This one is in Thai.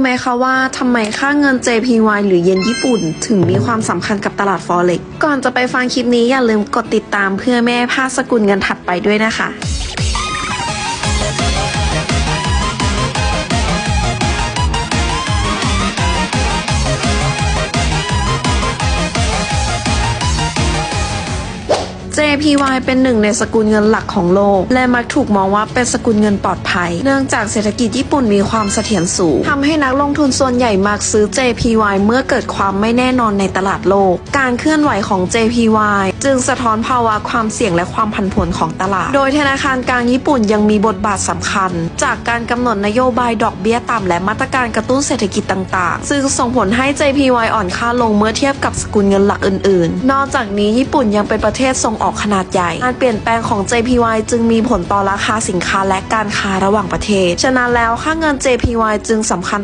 ไหมคะว่าทำไมค่าเงิน JPY หรือเยนญี่ปุ่น ถึงมีความสำคัญกับตลาด Forex ก่อนจะไปฟังคลิปนี้อย่าลืมกดติดตามเพื่อไม่ให้พลาดสกุลเงินถัดไปด้วยนะคะ JPY เป็นหนึ่งในสกุลเงินหลักของโลก และมักถูกมองว่าเป็นสกุลเงินปลอดภัย เนื่องจากเศรษฐกิจญี่ปุ่นมีความเสถียรสูงทำให้นักลงทุนส่วนใหญ่มักซื้อ JPY เมื่อเกิดความไม่แน่นอนในตลาดโลก การเคลื่อนไหวของ JPY จึงสะท้อนภาวะความเสี่ยงและความผันผวนของตลาด โดยธนาคารกลางญี่ปุ่นยังมีบทบาทสำคัญ จากการกำหนดนโยบายดอกเบี้ยต่ำและมาตรการกระตุ้นเศรษฐกิจต่างๆ ซึ่งส่งผลให้ JPY อ่อนค่าลงเมื่อเทียบกับสกุลเงินหลักอื่นๆ นอกจากนี้ญี่ปุ่นยังเป็นประเทศส่งออกขนาดใหญ่ การเปลี่ยนแปลงของ JPY จึงมีผลต่อราคาสินค้าและการค้าระหว่างประเทศ ฉะนั้นแล้วค่าเงิน JPY จึงสำคัญ